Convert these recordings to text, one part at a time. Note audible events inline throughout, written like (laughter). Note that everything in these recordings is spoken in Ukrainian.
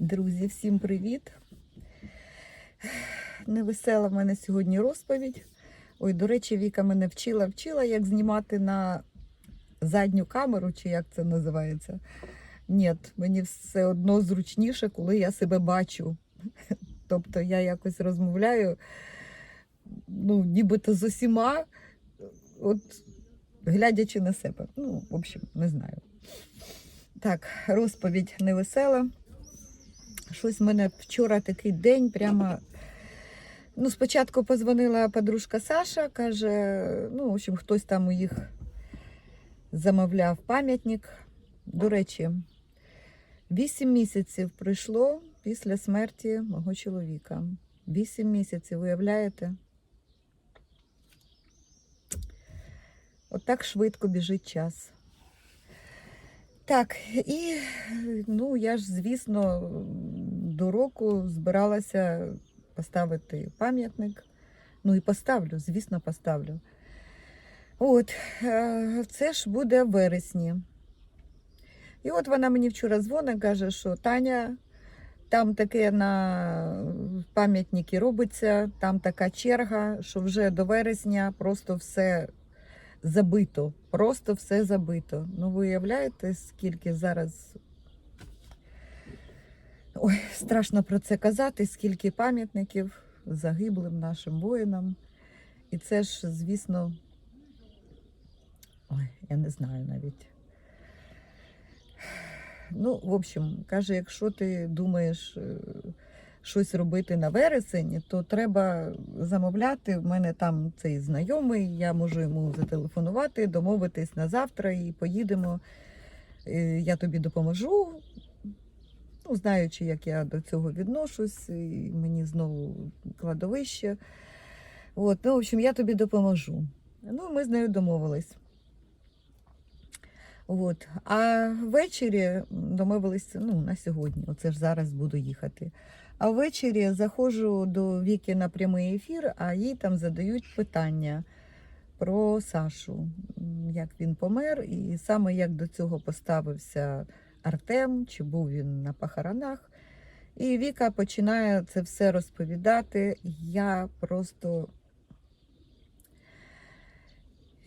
Друзі, всім привіт! Невесела в мене сьогодні розповідь. Ой, до речі, Віка мене вчила, вчила, як знімати на задню камеру, чи як це називається. Ні, мені все одно зручніше, коли я себе бачу. Тобто я якось розмовляю, ну, нібито з усіма, от глядячи на себе. Ну, в общем, не знаю. Так, розповідь невесела. Щось в мене вчора такий день прямо. Ну, спочатку позвонила подружка Саша, каже, ну, в общем, хтось там у їх замовляв пам'ятник. До речі, вісім місяців пройшло після смерті мого чоловіка. Вісім місяців, уявляєте? Отак швидко біжить час. Так, і ну я ж, звісно, до року збиралася поставити пам'ятник. Ну і поставлю, звісно, поставлю. От, е, це ж буде в вересні. І от вона мені вчора дзвонить, каже, що Таня, там таке на пам'ятники робиться, там така черга, що вже до вересня просто все забито. Просто все забито. Ну, ви уявляєте, скільки зараз. Ой, страшно про це казати, скільки пам'ятників загиблим нашим воїнам. І це ж, звісно, ой, я не знаю навіть. Ну, в общем, каже, якщо ти думаєш е, щось робити на вересень, то треба замовляти. У мене там цей знайомий, я можу йому зателефонувати, домовитись на завтра і поїдемо. Е, Я тобі допоможу. Ну, знаючи, як я до цього відношусь, і мені знову кладовище. От, ну, в общем, я тобі допоможу. Ну, ми з нею домовились. От. А ввечері домовилися ну, на сьогодні, оце ж зараз буду їхати. А ввечері заходжу до Віки на прямий ефір, а їй там задають питання про Сашу, як він помер, і саме як до цього поставився Артем, чи був він на похоронах. І Віка починає це все розповідати. Я просто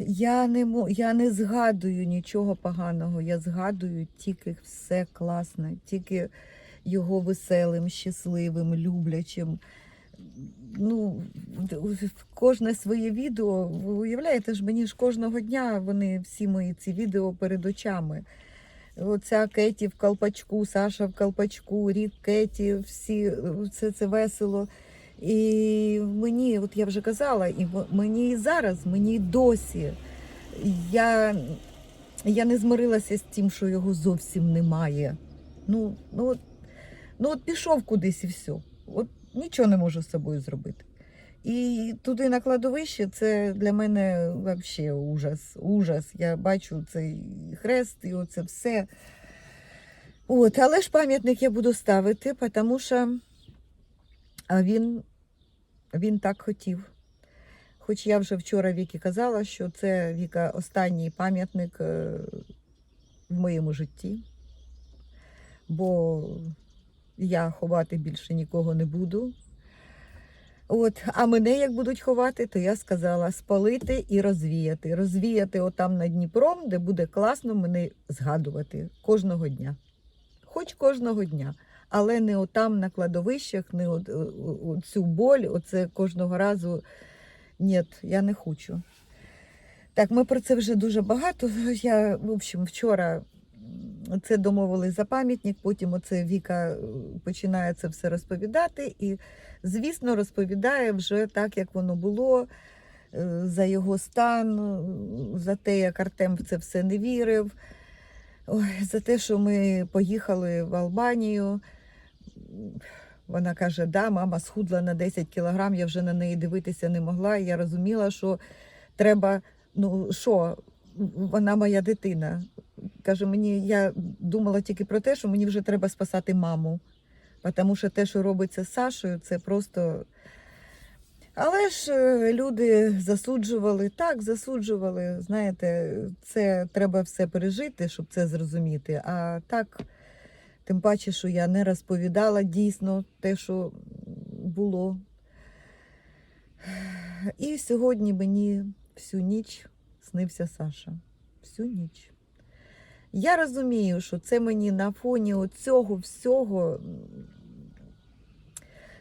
я не, я не згадую нічого поганого, я згадую тільки все класне, тільки його веселим, щасливим, люблячим. Ну, кожне своє відео, ви уявляєте ж, мені ж кожного дня вони всі мої ці відео перед очами. Оця Кеті в колпачку, Саша в колпачку, рік Кеті, всі все це весело. І мені, от я вже казала, і мені і зараз, мені і досі. Я, я не змирилася з тим, що його зовсім немає. Ну, ну, от, ну от пішов кудись і все. От нічого не можу з собою зробити. І туди на кладовище це для мене взагалі ужас. Ужас. Я бачу цей хрест і оце все. От, але ж пам'ятник я буду ставити, тому що він, він так хотів. Хоч я вже вчора Вікі казала, що це Віка останній пам'ятник е, в моєму житті, бо я ховати більше нікого не буду. От, а мене як будуть ховати, то я сказала спалити і розвіяти. Розвіяти отам над Дніпром, де буде класно мене згадувати кожного дня. Хоч кожного дня. Але не отам на кладовищах, не от, о- о- цю боль, оце кожного разу. Ні, я не хочу. Так, ми про це вже дуже багато. Я, в общем, вчора це домовились за пам'ятник, потім оце Віка е, починає це все розповідати. І, звісно, розповідає вже так, як воно було, е, за його стан, е, за те, як Артем в це все не вірив, Ой, за те, що ми поїхали в Албанію. Вона каже, да, мама схудла на 10 кілограм, я вже на неї дивитися не могла. Я розуміла, що треба, ну що, вона моя дитина. Каже, мені я думала тільки про те, що мені вже треба спасати маму. Тому що те, що робиться з Сашою, це просто. Але ж е, люди засуджували, так, засуджували. Знаєте, це треба все пережити, щоб це зрозуміти. А так, Тим паче, що я не розповідала дійсно те, що було. І сьогодні мені всю ніч снився Саша. Всю ніч. Я розумію, що це мені на фоні цього всього.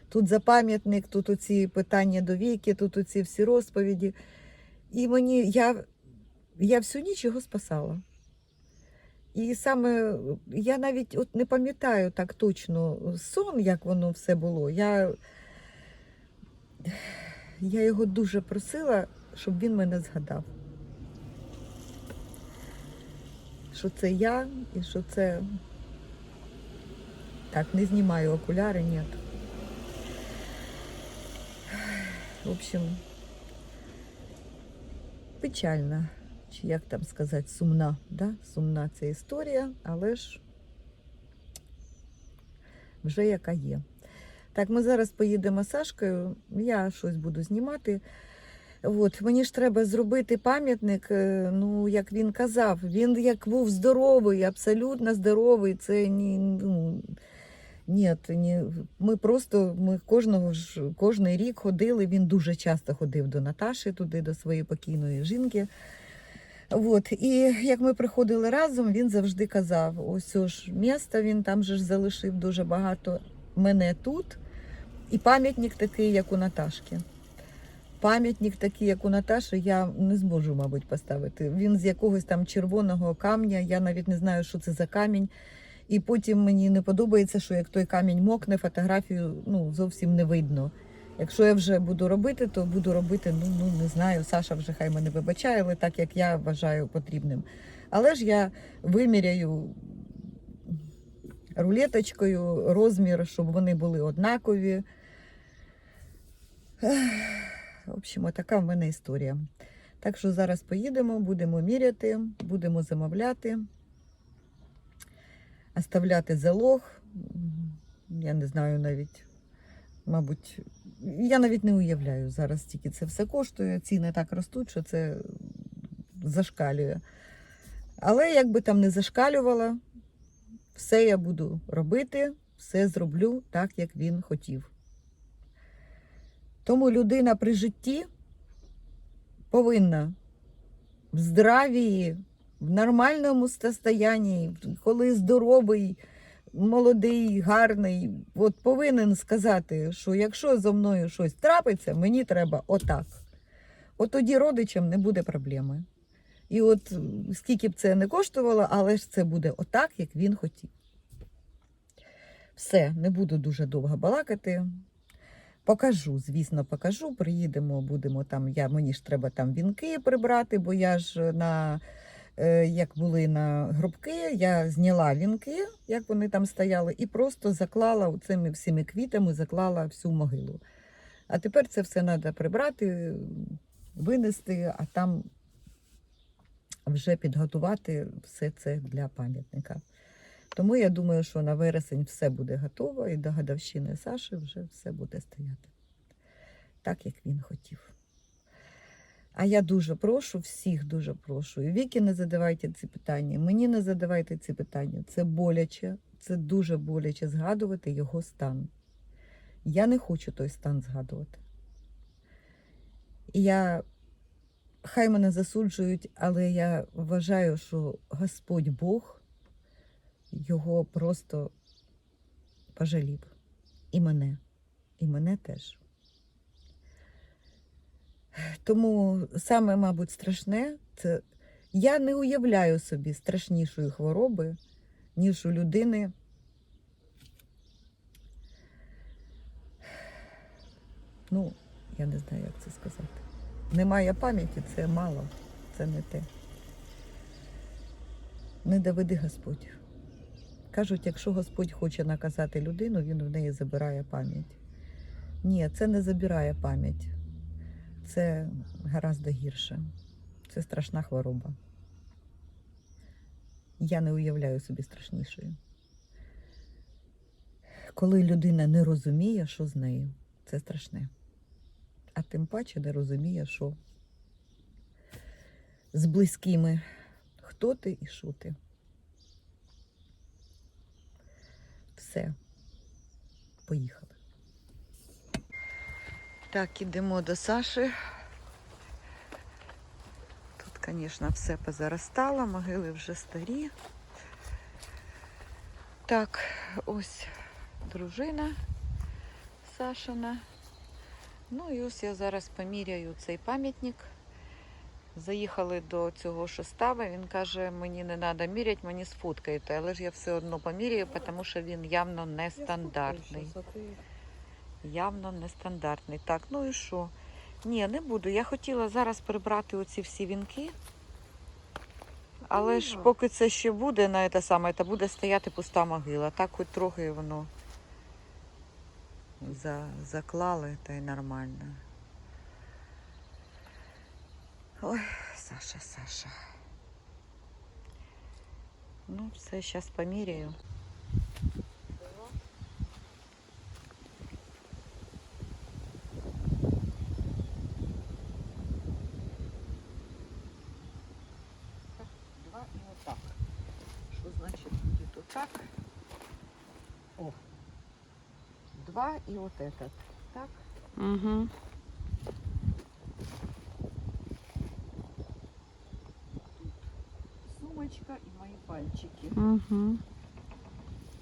Тут запам'ятник, тут оці питання до віки, тут оці всі розповіді. І мені я, я всю ніч його спасала. І саме я навіть от не пам'ятаю так точно сон, як воно все було. Я, я його дуже просила, щоб він мене згадав. Що це я і що це. Так, не знімаю окуляри, ні. В общем, печальна, чи як там сказати, сумна, да? сумна ця історія, але ж вже яка є. Так, ми зараз поїдемо з Сашкою, я щось буду знімати. От, мені ж треба зробити пам'ятник, е, ну, як він казав, він як був здоровий, абсолютно здоровий. Це ні, ну, ні, ні, ми просто ми кожного ж кожний рік ходили. Він дуже часто ходив до Наташі, туди, до своєї покійної жінки. От, і як ми приходили разом, він завжди казав: ось ж місто він там же ж залишив дуже багато мене тут. І пам'ятник такий, як у Наташки. Пам'ятник такий, як у Наташі, я не зможу, мабуть, поставити. Він з якогось там червоного камня, я навіть не знаю, що це за камінь. І потім мені не подобається, що як той камінь мокне, фотографію ну, зовсім не видно. Якщо я вже буду робити, то буду робити, ну, ну не знаю, Саша вже хай мене вибачає, але так як я вважаю потрібним. Але ж я виміряю рулеточкою розмір, щоб вони були однакові. В общем, така в мене історія. Так що зараз поїдемо, будемо міряти, будемо замовляти, оставляти залог. Я не знаю навіть, мабуть, я навіть не уявляю зараз, тільки це все коштує. Ціни так ростуть, що це зашкалює. Але як би там не зашкалювала, все я буду робити, все зроблю так, як він хотів. Тому людина при житті повинна в здравії, в нормальному состоянні, коли здоровий, молодий, гарний, от повинен сказати, що якщо зо мною щось трапиться, мені треба отак. От тоді родичам не буде проблеми. І от скільки б це не коштувало, але ж це буде отак, як він хотів. Все, не буду дуже довго балакати. Покажу, звісно, покажу. Приїдемо, будемо там. Я, мені ж треба там вінки прибрати, бо я ж на е, як були на гробки, я зняла вінки, як вони там стояли, і просто заклала цими всіми квітами, заклала всю могилу. А тепер це все треба прибрати, винести, а там вже підготувати все це для пам'ятника. Тому я думаю, що на вересень все буде готово, і до гадовщини Саші вже все буде стояти так, як він хотів. А я дуже прошу, всіх дуже прошу. І Віки не задавайте ці питання, мені не задавайте ці питання. Це боляче, це дуже боляче згадувати його стан. Я не хочу той стан згадувати. І я, хай мене засуджують, але я вважаю, що Господь Бог його просто пожалів. І мене, і мене теж. Тому саме, мабуть, страшне це я не уявляю собі страшнішої хвороби, ніж у людини. Ну, я не знаю, як це сказати. Немає пам'яті, це мало, це не те. Не доведи Господь. Кажуть, якщо Господь хоче наказати людину, він в неї забирає пам'ять. Ні, це не забирає пам'ять. Це гораздо гірше. Це страшна хвороба. Я не уявляю собі страшнішої. Коли людина не розуміє, що з нею, це страшне. А тим паче не розуміє, що з близькими, хто ти і що ти. Все. Поїхали. Так, ідемо до Саші. Тут, звісно, все позаростало, могили вже старі. Так, ось дружина Сашина. Ну і ось я зараз поміряю цей пам'ятник. Заїхали до цього шостава. Він каже, мені не треба міряти, мені сфоткайте. Але ж я все одно поміряю, тому що він явно нестандартний. Явно нестандартний. Так, ну і що? Ні, не буду. Я хотіла зараз прибрати оці всі вінки. Але ж поки це ще буде на те саме, то буде стояти пуста могила. Так хоч трохи воно за, заклали, та й нормально. Ой, Саша, Саша. Ну, все, зараз поміряю. Два і отак. Що значить буде отак? О. Два і от этот. Так? Угу. Сумочка і мої пальчики. Угу.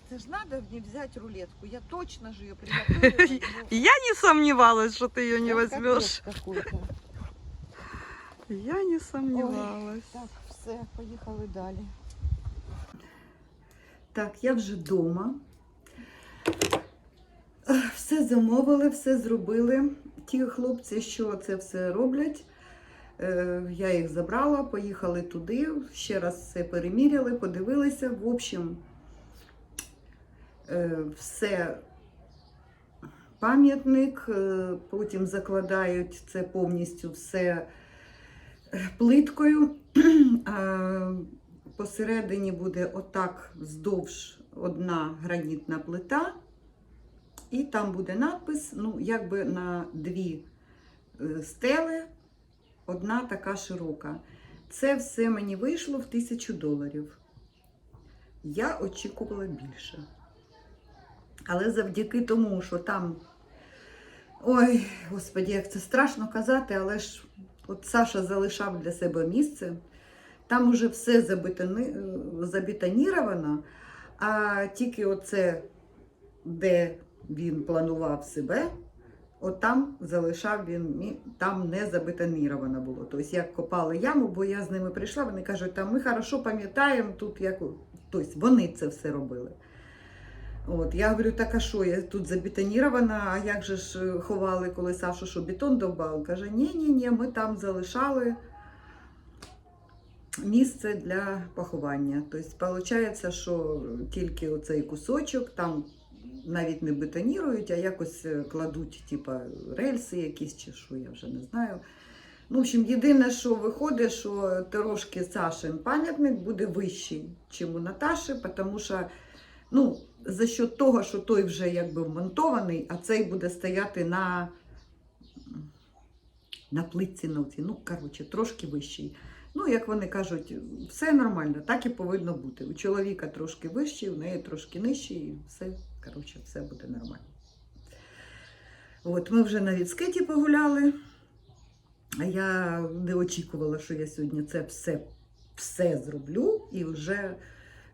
Це ж треба мені взяти рулетку. Я точно же ее (laughs) приготовила. Я не сомневалась, что ты ее не возьмешь. Я не сомневалась. Так, все, поїхали далі. Так, я вже вдома. Все замовили, все зробили. Ті хлопці, що це все роблять. Е, Я їх забрала, поїхали туди, ще раз все переміряли, подивилися. В общем, е, все пам'ятник, е, потім закладають це повністю все плиткою. (clears throat) Посередині буде отак вздовж одна гранітна плита, і там буде надпис, ну, якби на дві стели, одна така широка. Це все мені вийшло в тисячу доларів. Я очікувала більше. Але завдяки тому, що там. Ой, господі, як це страшно казати, але ж от Саша залишав для себе місце. Там уже все забетони... забетоніровано, а тільки оце, де він планував себе, от там залишав він, там не забетоніровано було. Тобто як копали яму, бо я з ними прийшла, вони кажуть, там ми хорошо пам'ятаємо тут, як тобто вони це все робили. От, я говорю, так а що, я тут забетонірована, а як же ж е, ховали, коли Сашу, що бетон довбав? Каже, ні-ні-ні, ми там залишали місце для поховання. Тобто, виходить, що тільки оцей кусочок там навіть не бетонірують, а якось е, кладуть, типа, рельси якісь чи що, я вже не знаю. Ну, в общем, єдине, що виходить, що трошки Сашин пам'ятник буде вищий, ніж у Наташі, тому що ну, за счет того, що той вже якби вмонтований, а цей буде стояти на, на плитці на оці. Ну, коротше, трошки вищий. Ну, як вони кажуть, все нормально, так і повинно бути. У чоловіка трошки вищий, у неї трошки нижчий, і все, коротше, все буде нормально. От, ми вже на відскиті погуляли. А я не очікувала, що я сьогодні це все, все зроблю і вже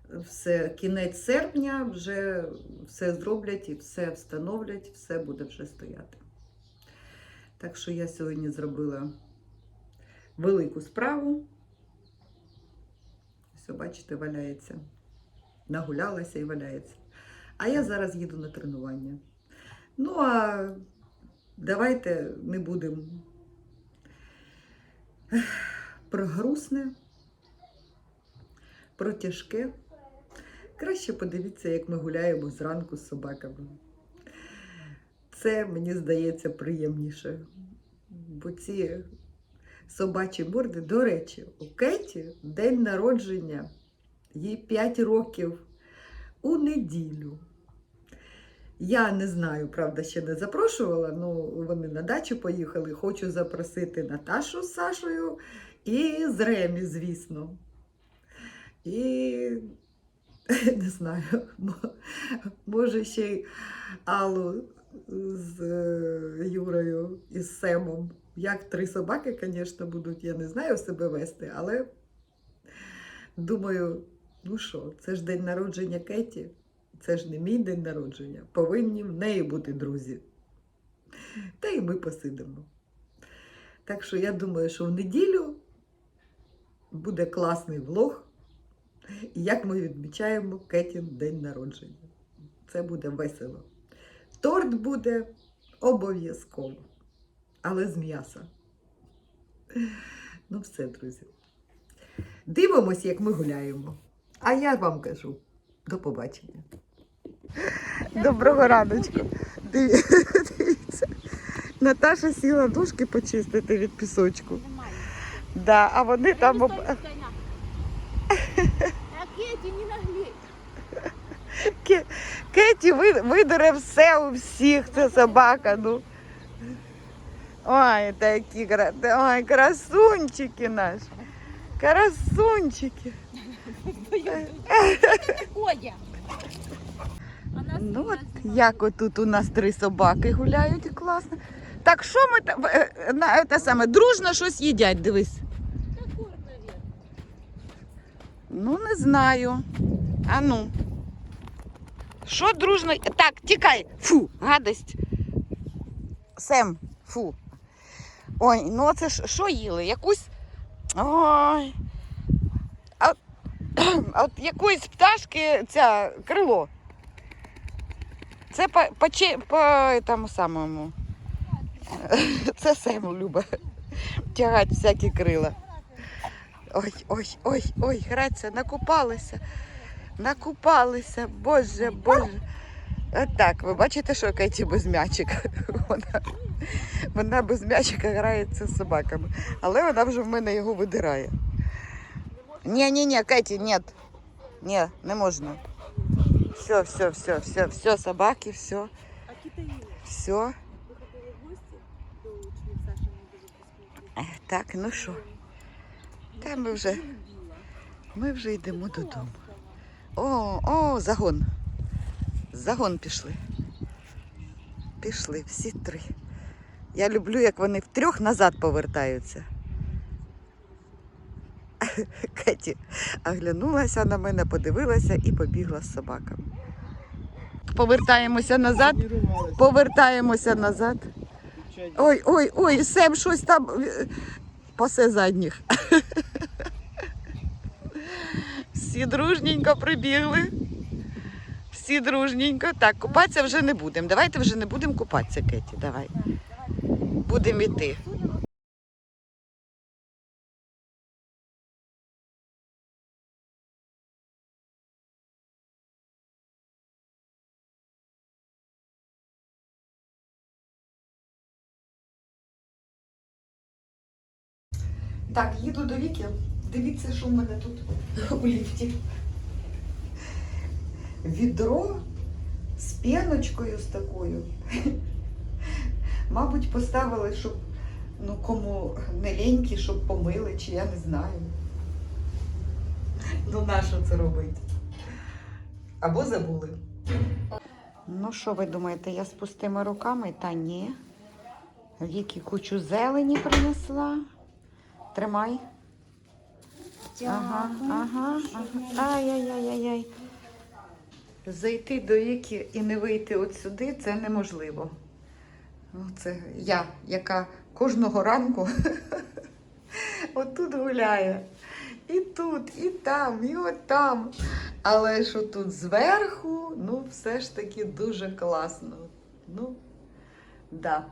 все, кінець серпня вже все зроблять і все встановлять, все буде вже стояти. Так що я сьогодні зробила велику справу. Все, бачите, валяється. Нагулялася і валяється. А я зараз їду на тренування. Ну, а давайте не будемо про грустне, про тяжке. Краще подивіться, як ми гуляємо зранку з собаками. Це, мені здається, приємніше. Бо ці собачі морди, до речі, у Кеті день народження, їй 5 років у неділю. Я не знаю, правда, ще не запрошувала, ну вони на дачу поїхали. Хочу запросити Наташу з Сашою і з Ремі, звісно. І (laughs) Не знаю. Може ще й Аллу з е, Юрою і з Семом. Як три собаки, звісно, будуть, я не знаю себе вести, але думаю, ну що, це ж день народження Кеті, це ж не мій день народження. Повинні в неї бути друзі. Та й ми посидимо. Так що я думаю, що в неділю буде класний влог. І як ми відмічаємо Кетін день народження. Це буде весело. Торт буде обов'язково, але з м'яса. Ну, все, друзі. Дивимось, як ми гуляємо. А я вам кажу до побачення. Доброго раночку. Дивіться. Наташа сіла дошки почистити від пісочку. Да, а вони там. об- Кеті, не наглей. Ке- Кеті ви- видере все у всіх, це собака. Ну. Ой, такі кра- ой, красунчики наші. Красунчики. (laughs) Ходя. Ну от як отут у нас три собаки гуляють класно. Так що ми там е, на те саме дружно щось їдять, дивись. Ну, не знаю. А ну. Що дружно? Так, тікай. Фу, гадость. Сем, фу. Ой, ну це ж що їли? Якусь. Ой. А (clears throat) от якоїсь пташки ця крило. Це по, по, по тому самому. (laughs) Це Сем любить тягати всякі крила. Ой, ой, ой, ой, граться, накупалися. Накупалися, боже, боже. Отак, ви бачите, що Кеті без м'ячика. (laughs) Вона, вона без м'ячика грається з собаками. Але вона вже в мене його видирає. Ні, ні, ні, Кеті, ні. Ні, не можна. Все, все, все, все, все, собаки, все, А Китаїли? все. Ви ходили в гості до учнів Саші не дуже Так, ну що, та ми вже, ми вже йдемо додому. О, о, загон. Загон пішли. Пішли всі три. Я люблю, як вони втрьох назад повертаються. (laughs) Кеті оглянулася на мене, подивилася і побігла з собаками. Повертаємося назад, повертаємося назад. Ой, ой, ой, Сем щось там е, пасе задніх. Всі дружненько прибігли. Всі дружненько. Так, купатися вже не будемо. Давайте вже не будемо купатися, Кеті. Давай. Будемо йти. Так, їду до Віки. Дивіться, що в мене тут у ліфті. Відро з піночкою з такою. Мабуть, поставили, щоб ну кому не лінькі, щоб помили, чи я не знаю. Ну, нащо це робити? Або забули. Ну, що ви думаєте, я з пустими руками? Та ні. Вікі кучу зелені принесла. Тримай. Ага, ага, ага. Ай-яй-яй-яй. Зайти до Віки і не вийти от сюди це неможливо. Ну, Це я, яка кожного ранку (laughs) отут гуляє. І тут, і там, і от там. Але що тут зверху, ну, все ж таки дуже класно. Ну, да.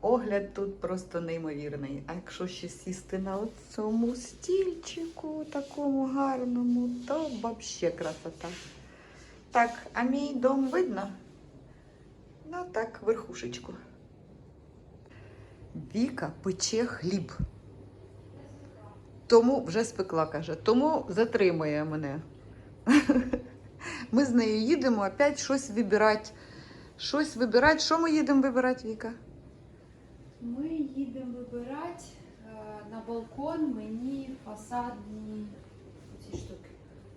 Огляд тут просто неймовірний. А якщо ще сісти на цьому стільчику, такому гарному, то взагалі красота. Так, а мій дом видно? Ну так, верхушечку. Віка пече хліб. Тому вже спекла, каже, тому затримує мене. Ми з нею їдемо опять щось вибирати. Щось вибирати. Що ми їдемо вибирати, Віка? Ми їдемо вибирати е, на балкон мені фасадні ці штуки.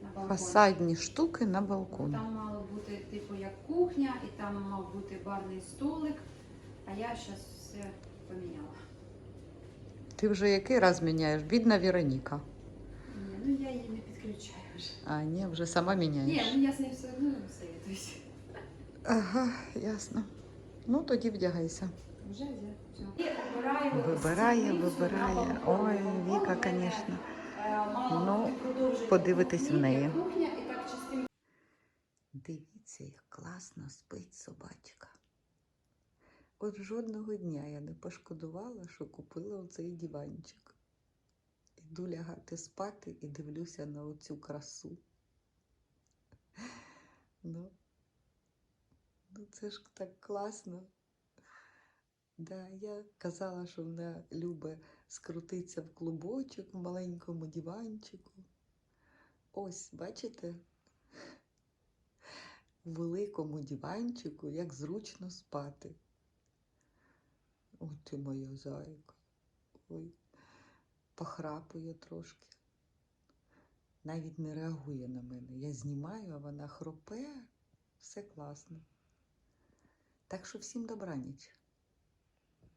На балкон. Фасадні штуки на балконі. Там мало бути типу як кухня, і там мав бути барний столик, а я зараз все поміняла. Ти вже який раз міняєш? Бідна Вероніка. Ні, ну я її не підключаю вже. А, ні, вже сама міняєш. Ні, ну я з нею все одно советуюсь. Ага, ясно. Ну тоді вдягайся. Вже взяв. Вибирає, вибирає. Ой, Віка, звісно. е, Ну, подивитись в неї. Дивіться, як класно спить собачка. От жодного дня я не пошкодувала, що купила оцей диванчик. Іду лягати спати і дивлюся на оцю красу. Ну, ну це ж так класно. Да, я казала, що вона любить скрутитися в клубочок в маленькому диванчику. Ось, бачите? у великому диванчику, як зручно спати. Ой, ти моя зайка. Ой, похрапує трошки. Навіть не реагує на мене. Я знімаю, а вона хропе. Все класно. Так що всім добраніч.